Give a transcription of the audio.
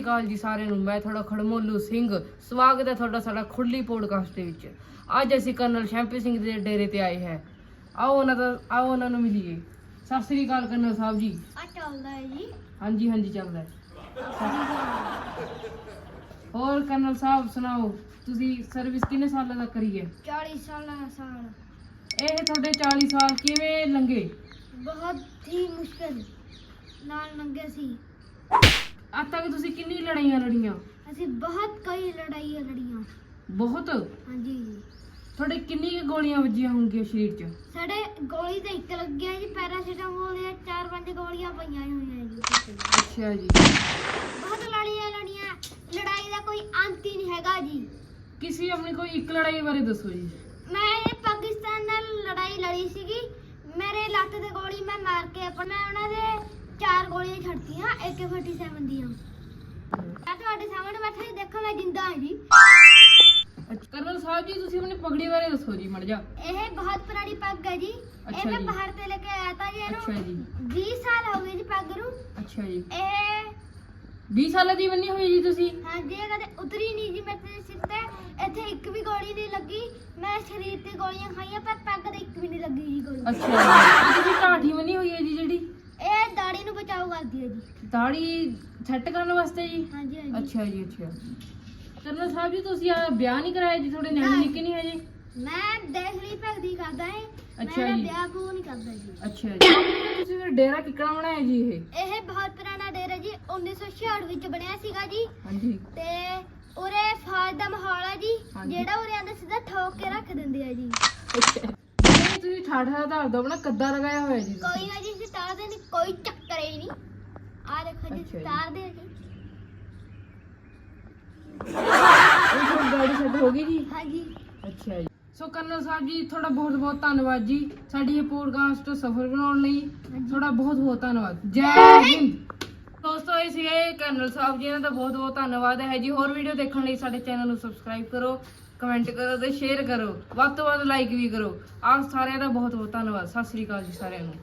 ਅਕਾਲ ਜੀ ਸਾਰਿਆਂ ਨੂੰ ਮੈਂ ਤੁਹਾਡਾ ਖੜਮੋਲੂ ਸਿੰਘ ਸਵਾਗਤ ਹੈ ਤੁਹਾਡਾ ਸਾਡਾ ਖੁੱਲੀ ਪੋਡਕਾਸਟ ਦੇ ਵਿੱਚ। ਅੱਜ ਅਸੀਂ ਕਰਨਲ ਸ਼ੈਂਪੀ ਸਿੰਘ ਦੇ ਡੇਰੇ ਤੇ ਆਏ ਹੈ। ਆਓ ਉਹਨਾਂ ਦਾ ਆਓ ਉਹਨਾਂ ਨੂੰ ਮਿਲੀਏ। ਸਤਿ ਸ੍ਰੀ ਅਕਾਲ ਕਰਨਲ ਸਾਹਿਬ ਜੀ। ਆ ਚੱਲਦਾ ਹੈ ਜੀ। ਹਾਂਜੀ ਹਾਂਜੀ ਚੱਲਦਾ ਹੈ। ਹੋਰ ਕਰਨਲ ਸਾਹਿਬ ਸੁਣਾਓ ਤੁਸੀਂ ਸਰਵਿਸ ਕਿੰਨੇ ਸਾਲਾਂ ਤੱਕ ਕਰੀ ਹੈ 40 ਸਾਲਾਂ ਦਾ ਸਾਲ। ਇਹ ਤੁਹਾਡੇ 40 ਸਾਲ ਕਿਵੇਂ ਲੰਘੇ? ਬਹੁਤ ਹੀ ਮੁਸ਼ਕਲ ਨਾਲ ਲੰਘੇ ਸੀ। ਅੱਜ ਤੱਕ ਤੁਸੀਂ ਕਿੰਨੀ ਲੜਾਈਆਂ ਲੜੀਆਂ? ਅਸੀਂ ਬਹੁਤ ਕਈ ਲੜਾਈਆਂ ਲੜੀਆਂ। ਬਹੁਤ? ਹਾਂਜੀ। ਤੁਹਾਡੇ ਕਿੰਨੀ ਕੁ ਗੋਲੀਆਂ ਵੱਜੀਆਂ ਹੋਣਗੀਆਂ ਸਰੀਰ 'ਚ? ਸਾਡੇ ਗੋਲੀ ਤਾਂ ਇੱਕ ਲੱਗਿਆ ਜੀ ਪੈਰਾਸੀਟਾਮੋਲ ਦੀਆਂ ਚਾਰ ਪੰਜ ਗੋਲੀਆਂ ਪਈਆਂ ਹੋਈਆਂ ਜੀ। ਅੱਛਾ ਜੀ। ਬਹੁਤ ਲੜਾਈਆਂ ਲੜੀਆਂ। ਲੜਾਈ ਦਾ ਕੋਈ ਅੰਤ ਹੀ ਨਹੀਂ ਹੈਗਾ ਜੀ। ਕਿਸੇ ਆਪਣੀ ਕੋਈ ਇੱਕ ਲੜਾਈ ਬਾਰੇ ਦੱਸੋ ਜੀ। ਮੈਂ ਇਹ ਪਾਕਿਸਤਾਨ ਨਾਲ ਲੜਾਈ ਲੜੀ ਸੀਗੀ। ਮੇਰੇ ਲੱਤ ਤੇ ਗੋਲੀ ਮੈਂ ਮਾਰ ਕੇ ਆਪਣਾ ਉਹਨਾਂ ਦੇ ਚਾਰ ਗੋਲੀਆਂ ਛੱਡਤੀਆਂ AK47 ਦੀਆਂ। ਮੈਂ ਤੁਹਾਡੇ ਸਾਹਮਣੇ ਬੈਠਾ ਦੇਖੋ ਮੈਂ ਜਿੰਦਾ ਹਾਂ ਜੀ। ਕਰਨਲ ਸਾਹਿਬ ਜੀ ਤੁਸੀਂ ਆਪਣੀ ਪਗੜੀ ਬਾਰੇ ਦੱਸੋ ਜੀ ਮੜ ਜਾ। ਇਹ ਬਹੁਤ ਪੁਰਾਣੀ ਪੱਗ ਹੈ ਜੀ। ਅੱਛਾ ਇਹ ਮੈਂ ਜੀ। ਬਾਹਰ ਤੇ ਲੈ ਕੇ ਆਇਆ ਤਾਂ ਜੀ ਅੱਛਾ ਇਹਨੂੰ ਜੀ। 20 ਸਾਲ ਹੋ ਗਏ ਜੀ ਪੱਗ ਨੂੰ। ਅੱਛਾ ਜੀ। ਇਹ 20 ਸਾਲਾਂ ਦੀ ਬੰਨੀ ਹੋਈ ਜੀ ਤੁਸੀਂ? ਹਾਂਜੀ ਇਹ ਕਦੇ ਉਤਰੀ ਨਹੀਂ ਜੀ ਮੇਰੇ ਸਿਰ ਤੇ। ਇੱਥੇ ਇੱਕ ਵੀ ਗੋਲੀ ਨਹੀਂ ਲੱਗੀ। ਮੈਂ ਸਰੀਰ ਤੇ ਗੋਲੀਆਂ ਖਾਈਆਂ ਪਰ ਪੱਗ ਤੇ ਇੱਕ ਵੀ ਨਹੀਂ ਲੱਗੀ ਜੀ ਗੋਲੀ। ਅੱਛਾ ਜੀ। ਇਹ ਤੁਸੀਂ ਬੰਨੀ ਹੋਈ ਹੈ ਜੀ ਹੈ ਜੀ। ਦਾੜੀ ਸੈੱਟ ਕਰਨ ਵਾਸਤੇ ਜੀ? ਹਾਂਜੀ ਹਾਂਜੀ। ਅੱਛਾ ਜੀ ਅੱਛਾ। ਕਰਨਲ ਸਾਹਿਬ ਜੀ ਤੁਸੀਂ ਆ ਵਿਆਹ ਨਹੀਂ ਕਰਾਇਆ ਜੀ? ਤੁਹਾਡੇ ਨਿਆਣੇ ਨਹੀਂ। ਨਿੱਕੇ ਨਹੀਂ ਹਜੇ ਮੈਂ ਦੇਖ ਲਈ ਭਗਦੀ ਕਰਦਾ ਹੈ ਅੱਛਾ ਮੈਂ ਜੀ। ਵਿਆਹ ਕੋ ਨਹੀਂ ਕਰਦਾ ਜੀ। ਅੱਛਾ ਜੀ। ਤੁਸੀਂ ਫਿਰ ਡੇਰਾ ਕਿੱਕਣਾ ਬਣਾਇਆ ਜੀ ਇਹ? ਇਹ ਬਹੁਤ ਪੁਰਾਣਾ ਡੇਰਾ ਜੀ। 1966 ਵਿੱਚ ਬਣਿਆ ਸੀਗਾ ਜੀ। ਹਾਂਜੀ। ਤੇ ਉਰੇ ਫੌਜ ਦਾ ਮਾਹੌਲ ਹੈ ਜੀ। ਹਾਂਜੀ। ਜਿਹੜਾ ਉਰੇ ਆਂਦਾ ਸਿੱਧਾ ਠੋਕ ਕੇ ਰੱਖ ਦਿੰਦੇ ਆ ਜੀ। ਅੱਛਾ। ਇਹ ਤੁਸੀਂ ਠਾਠ ਦਾ ਧਾਰ ਦਾ ਆਪਣਾ ਕੱਦਾ ਲਗਾਇਆ ਹੋਇਆ ਜੀ ਤੁਸੀਂ। ਕੋਈ ਨਾ ਜੀ ਸਿਤਾਰ ਦੇ ਨਹੀਂ ਕੋਈ ਚੱਕਰ ਹੀ ਨਹੀਂ। ਆ ਦੇਖੋ ਜੀ ਅੱਛਾ ਜੀ। ਸਿਤਾਰ ਦੇ ਜੀ ਇਹ ਤੁਹਾਡੀ ਗਾੜੀ ਸੈੱਟ ਹੋ ਗਈ ਜੀ? ਹਾਂਜੀ। ਅੱਛਾ ਜੀ। ਸੋ ਕਰਨਲ ਸਾਹਿਬ ਜੀ ਤੁਹਾਡਾ ਬਹੁਤ ਬਹੁਤ ਧੰਨਵਾਦ ਜੀ ਸਾਡੀ ਇਹ ਪੋਡਕਾਸਟ ਸਫਲ ਬਣਾਉਣ ਲਈ। ਤੁਹਾਡਾ ਬਹੁਤ ਬਹੁਤ ਧੰਨਵਾਦ। ਜੈ ਹਿੰਦ! ਦੋਸਤੋ ਇਹ ਸੀਗੇ ਕਰਨਲ ਸਾਹਿਬ ਜੀ ਇਹਨਾਂ ਦਾ ਬਹੁਤ ਬਹੁਤ ਧੰਨਵਾਦ ਹੈ ਜੀ। ਹੋਰ ਵੀਡੀਓ ਦੇਖਣ ਲਈ ਸਾਡੇ ਚੈਨਲ ਨੂੰ ਸਬਸਕ੍ਰਾਈਬ ਕਰੋ ਕਮੈਂਟ ਕਰੋ ਤੇ ਸ਼ੇਅਰ ਕਰੋ। ਵੱਧ ਤੋਂ ਵੱਧ ਲਾਈਕ ਵੀ ਕਰੋ। ਆਪ ਸਾਰਿਆਂ ਦਾ ਬਹੁਤ ਬਹੁਤ ਧੰਨਵਾਦ। ਸਤਿ ਸ੍ਰੀ ਅਕਾਲ ਜੀ ਸਾਰਿਆਂ ਨੂੰ।